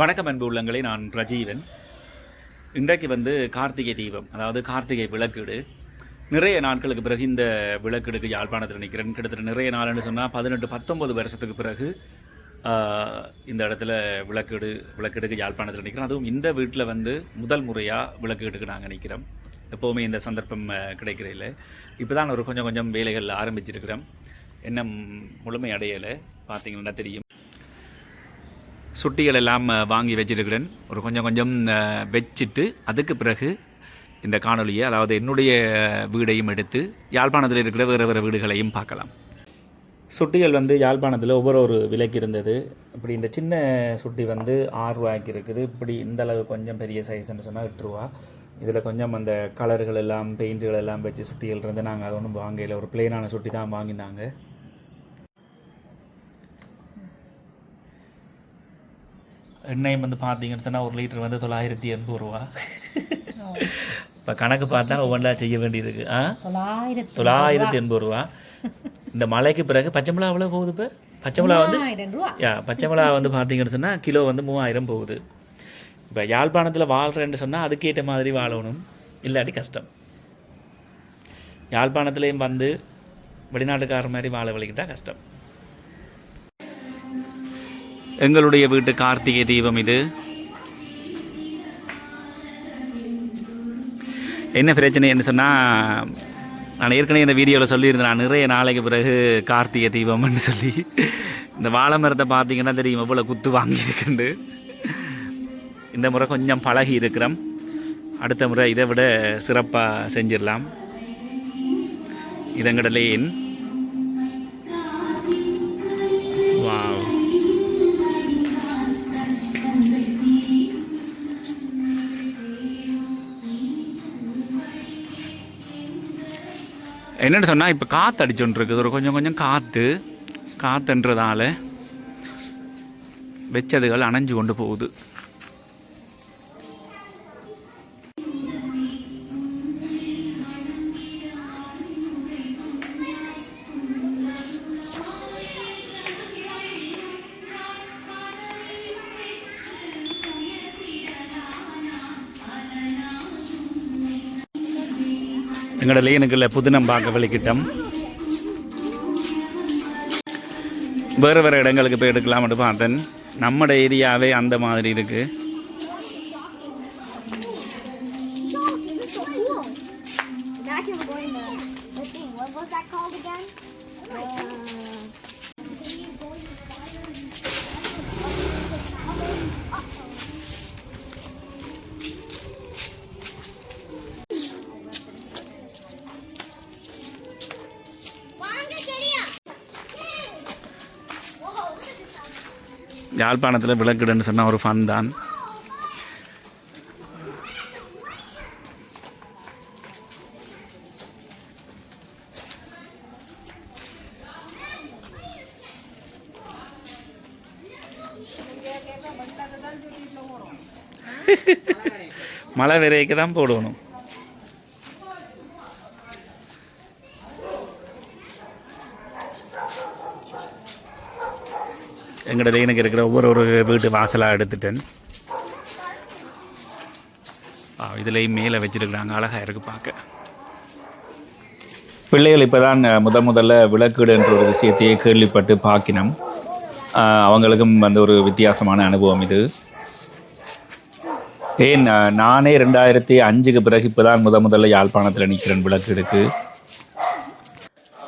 வணக்கம் அன்பு உள்ளங்களே. நான் ரஜீவன். இன்றைக்கு வந்து கார்த்திகை தீபம் அதாவது கார்த்திகை விளக்கீடு. நிறைய நாட்களுக்கு பிறகு இந்த விளக்கீடுக்கு யாழ்ப்பாணத்தில் நிற்கிறேன் கிட்டத்தட்ட நிறைய நாள்னு சொன்னால் பதினெட்டு பத்தொம்பது வருஷத்துக்கு பிறகு இந்த இடத்துல விளக்கீடு விளக்கீடுக்கு யாழ்ப்பாணத்தில் நிற்கிறோம் அதுவும் இந்த வீட்டில் வந்து முதல் முறையாக விளக்கீடுக்கு நாங்கள் நிற்கிறோம் எப்போவுமே இந்த சந்தர்ப்பம் கிடைக்கிறதில்ல இப்போ தான் ஒரு கொஞ்சம் கொஞ்சம் வேலைகள் ஆரம்பிச்சிருக்கிறோம். என்ன முழுமை அடையலை. பார்த்தீங்கன்னா தெரியும். சுட்டிகள் எல்லாம் வாங்கி வச்சிருக்கிறேன். ஒரு கொஞ்சம் கொஞ்சம் வச்சுட்டு அதுக்கு பிறகு இந்த காணொலியை அதாவது என்னுடைய வீடையும் எடுத்து யாழ்ப்பாணத்தில் இருக்கிற வேறு வேறு வீடுகளையும் பார்க்கலாம். சுட்டிகள் வந்து யாழ்ப்பாணத்தில் ஒவ்வொரு ஒரு விலைக்கு இருந்தது. இப்படி இந்த சின்ன சுட்டி வந்து ஆறு ரூபாய்க்கு இருக்குது. இப்படி இந்த அளவு கொஞ்சம் பெரிய சைஸ்ன்னு சொன்னால் எட்டு ரூபா. இதில் கொஞ்சம் அந்த கலர்கள் எல்லாம் பெயிண்ட்டுகள் எல்லாம் வச்சு சுட்டிகள் இருந்து நாங்கள் அதை ஒன்றும் வாங்கல. ஒரு பிளெயினான சுட்டி தான் வாங்கினாங்க. எண்ணெய் வந்து பார்த்தீங்கன்னு சொன்னால் ஒரு லிட்டர் வந்து தொள்ளாயிரத்தி எண்பது ரூபா. இப்போ கணக்கு பார்த்தா ஒவ்வொன்றா செய்ய வேண்டியிருக்கு. ஆ? தொள்ளாயிரத்தி தொள்ளாயிரத்தி எண்பது ரூபா. இந்த மழைக்கு பிறகு பச்சை மிளகா எவ்வளோ போகுது இப்போ? பச்சை மிளகா வந்து யா பச்சை மிளகா வந்து பார்த்தீங்கன்னு சொன்னால் கிலோ வந்து மூவாயிரம் போகுது. இப்போ யாழ்ப்பாணத்தில் வாழ்கிறேன்னு சொன்னால் அதுக்கேற்ற மாதிரி வாழணும். இல்லாட்டி கஷ்டம். யாழ்ப்பாணத்துலேயும் வந்து வெளிநாட்டுக்கார மாதிரி வாழ வலிக்கிட்டா கஷ்டம். எங்களுடைய வீட்டு கார்த்திகை தீபம் இது. என்ன பிரச்சனைன்னு சொன்னால் நான் ஏற்கனவே இந்த வீடியோவில் சொல்லியிருந்தேன் நான் நிறைய நாளைக்கு பிறகு கார்த்திகை தீபம்னு சொல்லி. இந்த வாழை மரத்தை பார்த்தீங்கன்னா தெரியும் எவ்வளோ குத்து வாங்கியிருக்குண்டு இந்த முறை கொஞ்சம் பழகி இருக்கிறோம். அடுத்த முறை இதை விட சிறப்பாக செஞ்சிடலாம். இதங்கடலேன் என்னென்னு சொன்னால் இப்போ காற்று அடிச்சுட்டு இருக்குது ஒரு கொஞ்சம் கொஞ்சம் காற்று காற்றுன்றதால வெச்சதுகள் அணைஞ்சு கொண்டு போகுது. எங்களோட லேனுக்குள்ள புதினம் பார்க்க வலிக்கிட்டோம். வேறு வேறு இடங்களுக்கு போய் எடுக்கலாம்னு பார்த்தேன். நம்மட ஏரியாவே அந்த மாதிரி இருக்குது What was that called again? Uh, யாழ்ப்பாணத்தில் விளக்குடுன்னு சொன்னால் ஒரு ஃபன் தான். மழை விரைக்கு தான் போடணும். எங்களோட லைனுக்கு இருக்கிற ஒவ்வொரு ஒரு வீட்டு வாசலாக எடுத்துட்டேன். இதுலேயும் மேலே வச்சிருக்கிறாங்க. அழகாக இருக்கு பார்க்க. பிள்ளைகள் இப்போ தான் முதல் முதல்ல விளக்கீடு என்ற ஒரு விஷயத்தையே கேள்விப்பட்டு பார்க்கினோம். அவங்களுக்கும் வந்து ஒரு வித்தியாசமான அனுபவம் இது. ஏன் நானே ரெண்டாயிரத்தி அஞ்சுக்கு பிறகு இப்போ தான் முத முதல்ல யாழ்ப்பாணத்தில் நிற்கிறேன் விளக்கீடுக்கு.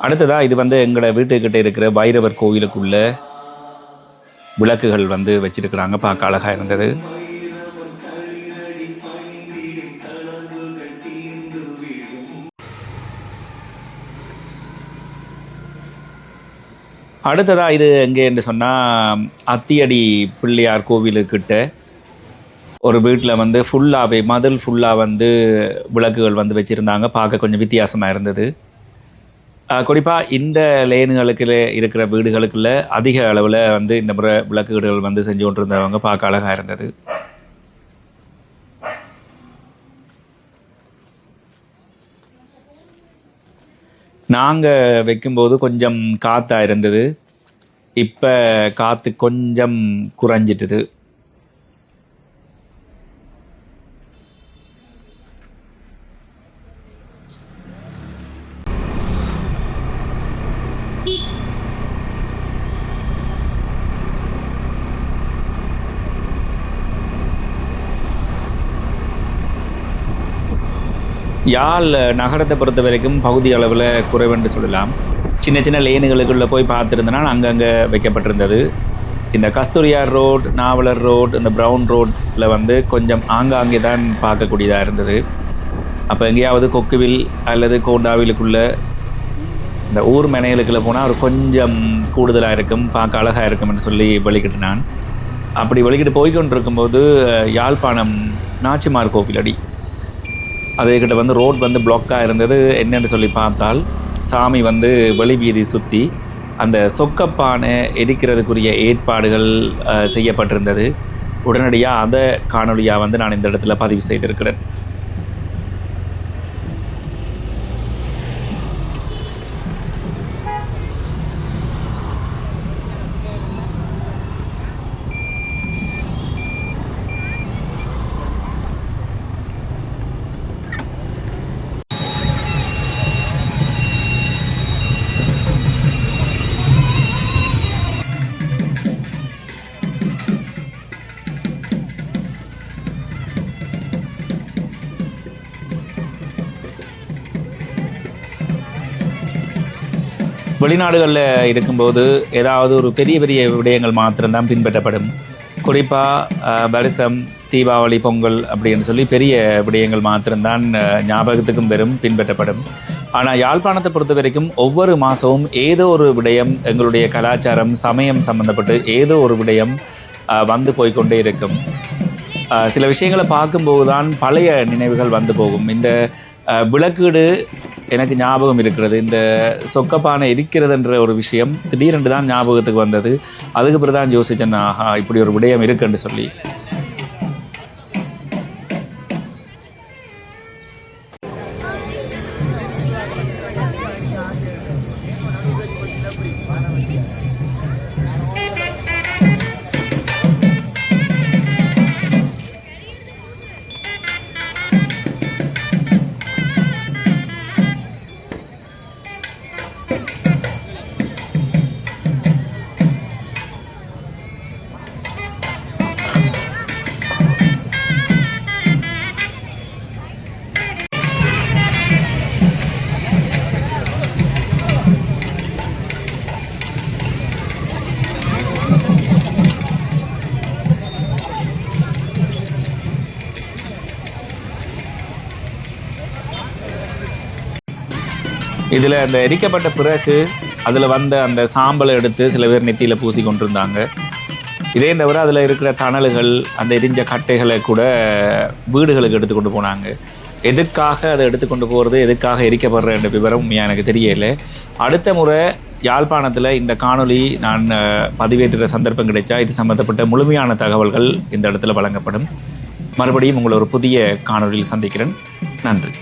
அடுத்ததாக இது வந்து எங்களோட வீட்டுக்கிட்ட இருக்கிற பைரவர் கோவிலுக்குள்ளே விளக்குகள் வந்து வச்சிருக்கிறாங்க. பார்க்க அழகாக இருந்தது. அடுத்ததாக இது எங்கே என்று சொன்னால் அத்தியடி பிள்ளையார் கோவிலுக்கிட்ட. ஒரு வீட்டில் வந்து ஃபுல்லாகவே மதில் ஃபுல்லாக வந்து விளக்குகள் வந்து வச்சுருந்தாங்க. பார்க்க கொஞ்சம் வித்தியாசமாக இருந்தது. குறிப்பாக இந்த லேனுகளுக்கு இருக்கிற வீடுகளுக்குள்ள அதிக அளவில் வந்து இந்த முறை விளக்குகள் வந்து செஞ்சு கொண்டிருந்தவங்க பார்க்க அழகாக இருந்தது. நாங்கள் வைக்கும்போது கொஞ்சம் காற்றாக இருந்தது. இப்போ காற்று கொஞ்சம் குறைஞ்சிட்டுது. யாழ் நகரத்தை பொறுத்த வரைக்கும் பகுதி அளவில் குறைவென்று சொல்லலாம். சின்ன சின்ன லேனுகளுக்குள்ளே போய் பார்த்துருந்தனா அங்கங்கே வைக்கப்பட்டிருந்தது. இந்த கஸ்தூரியார் ரோட் நாவலர் ரோட் இந்த ப்ரௌன் ரோட்டில் வந்து கொஞ்சம் ஆங்காங்கே தான் பார்க்கக்கூடியதாக இருந்தது. அப்போ எங்கேயாவது கொக்குவில் அல்லது கோண்டாவிலுக்குள்ள இந்த ஊர் மெனைகளுக்குள்ள போனால் ஒரு கொஞ்சம் கூடுதலாக இருக்கும் பார்க்க அழகாக இருக்கும்னு சொல்லி வெளிக்கிட்டு நான் அப்படி வெளிக்கிட்டு போய்கொண்டு இருக்கும்போது யாழ்ப்பாணம் நாச்சிமார் கோவிலடி அதுக்கிட்ட வந்து ரோட் வந்து பிளாக்காக இருந்தது. என்னென்னு சொல்லி பார்த்தால் சாமி வந்து வெளி வீதி சுற்றி அந்த சொக்கப்பானை எரிக்கிறதுக்குரிய ஏற்பாடுகள் செய்யப்பட்டிருந்தது. உடனடியாக அதை காணொலியாக வந்து நான் இந்த இடத்துல பதிவு செய்திருக்கிறேன். வெளிநாடுகளில் இருக்கும்போது ஏதாவது ஒரு பெரிய பெரிய விடயங்கள் மாத்திரம்தான் பின்பற்றப்படும். குறிப்பாக பரிசம் தீபாவளி பொங்கல் அப்படின்னு சொல்லி பெரிய விடயங்கள் மாத்திரம்தான் ஞாபகத்துக்கும் பெரும் பின்பற்றப்படும். ஆனால் யாழ்ப்பாணத்தை பொறுத்த வரைக்கும் ஒவ்வொரு மாதமும் ஏதோ ஒரு விடயம் எங்களுடைய கலாச்சாரம் சமயம் சம்மந்தப்பட்டு ஏதோ ஒரு விடயம் வந்து போய்க்கொண்டே இருக்கும். சில விஷயங்களை பார்க்கும்போது தான் பழைய நினைவுகள் வந்து போகும். இந்த விளக்கீடு எனக்கு ஞாபகம் இருக்கிறது. இந்த சொக்கப்பானை இருக்கிறதுன்ற ஒரு விஷயம் திடீரென்று தான் ஞாபகத்துக்கு வந்தது. அதுக்கு பிறகு தான் யோசிச்சேன் ஆஹா இப்படி ஒரு விடயம் இருக்குன்னு சொல்லி. இதில் அந்த எரிக்கப்பட்ட பிறகு அதில் வந்த அந்த சாம்பலை எடுத்து சில பேர் நெத்தியில் பூசி கொண்டிருந்தாங்க. இதே தவிர அதில் இருக்கிற தணல்கள் அந்த எரிஞ்ச கட்டைகளை கூட வீடுகளுக்கு எடுத்து கொண்டு போனாங்க. எதுக்காக அதை எடுத்துக்கொண்டு போகிறது எதுக்காக எரிக்கப்படுற என்ற விவரம் உண்மையாக எனக்கு தெரியலை. அடுத்த முறை யாழ்ப்பாணத்தில் இந்த காணொலி நான் பதிவேற்றுகிற பதிவேற்றுற சந்தர்ப்பம் கிடைச்சா இது சம்மந்தப்பட்ட முழுமையான தகவல்கள் இந்த இடத்துல வழங்கப்படும். மறுபடியும் உங்களை ஒரு புதிய காணொளியில் சந்திக்கிறேன். நன்றி.